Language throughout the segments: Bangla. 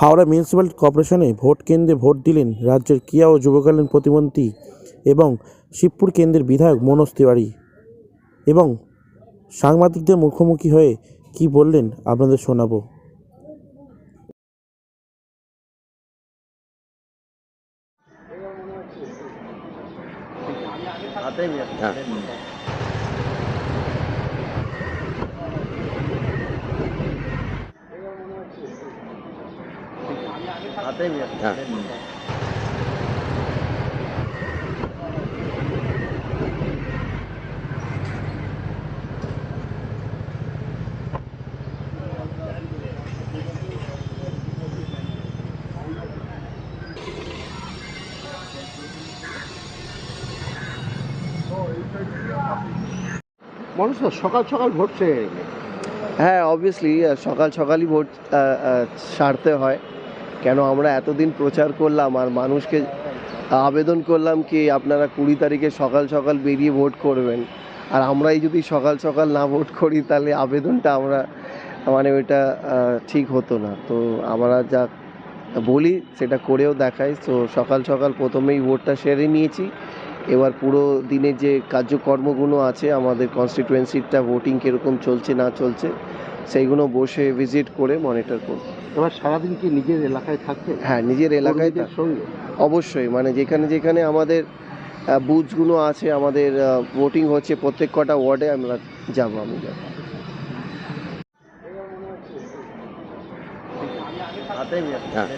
হাওড়া মিউনিসিপ্যাল কর্পোরেশনে ভোট কেন্দ্রে ভোট দিলেন রাজ্যের ক্রীড়া ও যুবকালীন প্রতিমন্ত্রী এবং শিবপুর কেন্দ্রের বিধায়ক মনোজ তিওয়ারি। এবং সাংবাদিকদের মুখোমুখি হয়ে কী বললেন আপনাদের শোনাবো। মানুষ না সকাল সকাল ভোট চেয়ে হ্যাঁ অবভিয়াসলি সকাল সকালই ভোট সারতে হয়। কেন আমরা এতদিন প্রচার করলাম আর মানুষকে আবেদন করলাম কি আপনারা কুড়ি তারিখে সকাল সকাল বেরিয়ে ভোট করবেন? আর আমরাই যদি সকাল সকাল না ভোট করি, তাহলে আবেদনটা আমরা মানে ওইটা ঠিক হতো না। তো আমরা যা বলি সেটা করেও দেখাই। তো সকাল সকাল প্রথমেই ভোটটা সেরে নিয়েছি। এবার পুরো দিনের যে কার্যকর্মগুলো আছে, আমাদের কনস্টিটুয়েন্সিটা ভোটিং কীরকম চলছে না চলছে, সেইগুলো বসে ভিজিট করে মনিটর করব। এবার সারাদিন কি নিজের এলাকায় থাকবে হ্যাঁ নিজের এলাকায় সঙ্গে? অবশ্যই মানে যেখানে যেখানে আমাদের বুথগুলো আছে আমাদের ভোটিং হচ্ছে প্রত্যেক কটা ওয়ার্ডে আমরা যাব আমি যাব। হাতে হ্যাঁ।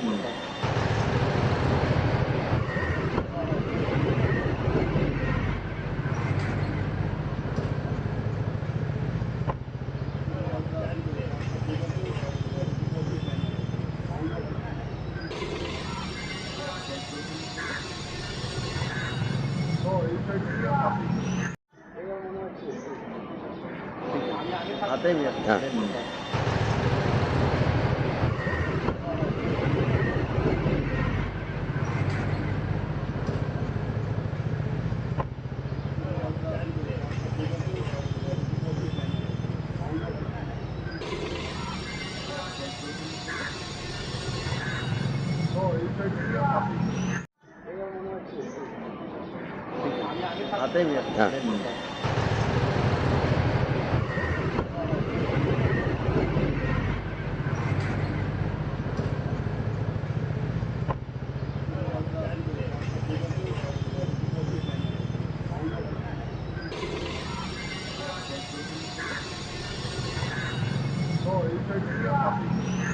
啊！全边や。